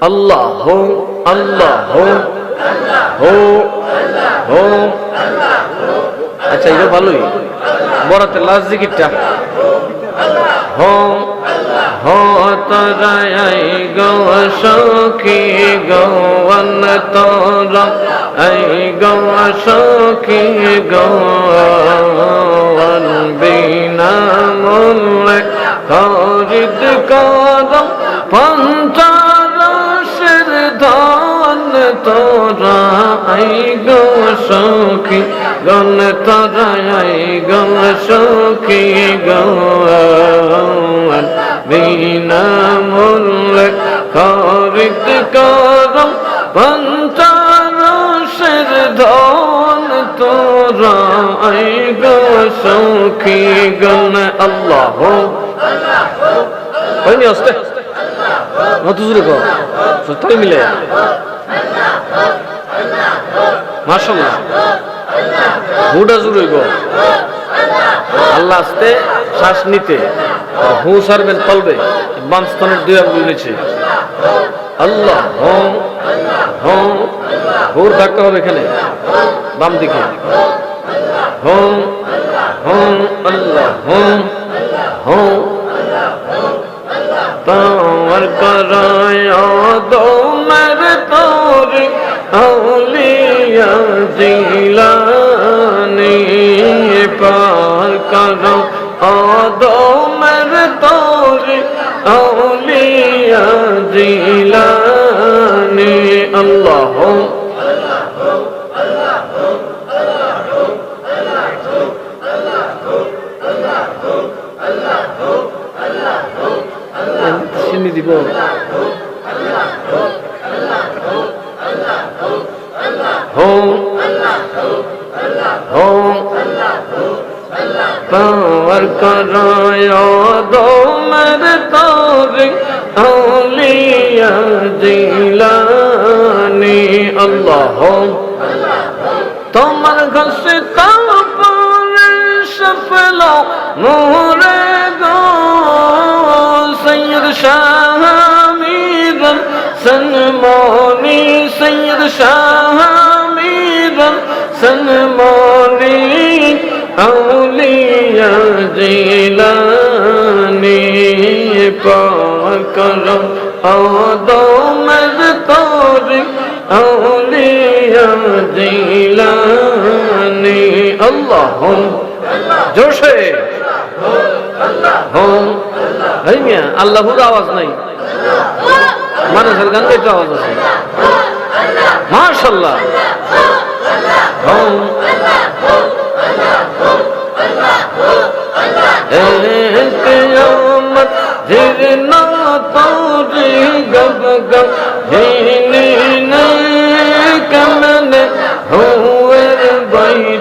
আল্লাহ হো আল্লাহ হো হো হো আচ্ছা এটা ভালোই। বড়াতে লাস্ট জিকিরটা। হো হো তরাই গো, সখী গৌন তোর আই গো। তোরা আই গো সখী গণ তোরা আই গো সখী গৌন বিনা মূল্যে খরিদ কর পঞ্চারসের ধন তোরা আই গো সখী গণ আল্লাহ হয়নি আসতে। সত্যি মিলে। মাশাল্লাহ হুডা জুড়ে গো আল্লাহ আসতে শ্বাস নিতে। হু সারবেন তলবে বাম স্তনের দুই আঙ্গুল নিচে। আল্লাহ হোম হোম হুর থাকতে হবে এখানে। বাম দিকে। হোম হোম আল্লাহ হোম হোম তোমার করায় জিলানি পার করো আদমর তোর আউলিয়া জিলানি আল্লাহ দিব পাওয়ার করায় দোমর তোর আউলিয়া জিলানি। আল্লাহ তোমার ঘষে তারপরে সফল মোরে গো, সৈয়দ শাহ মীরন সনমনি, সৈয়দ শাহ মীরন সনমনি, আউলিয়া পাকরম আদমর তোর আউলিয়া জিলানি আল্লাহ জোশে হোম। এই মিয়া, আল্লাহর আওয়াজ নাই। মানুষের গান তো আওয়াজ আছে। মাশাল্লাহ। হোম। কিয়ামত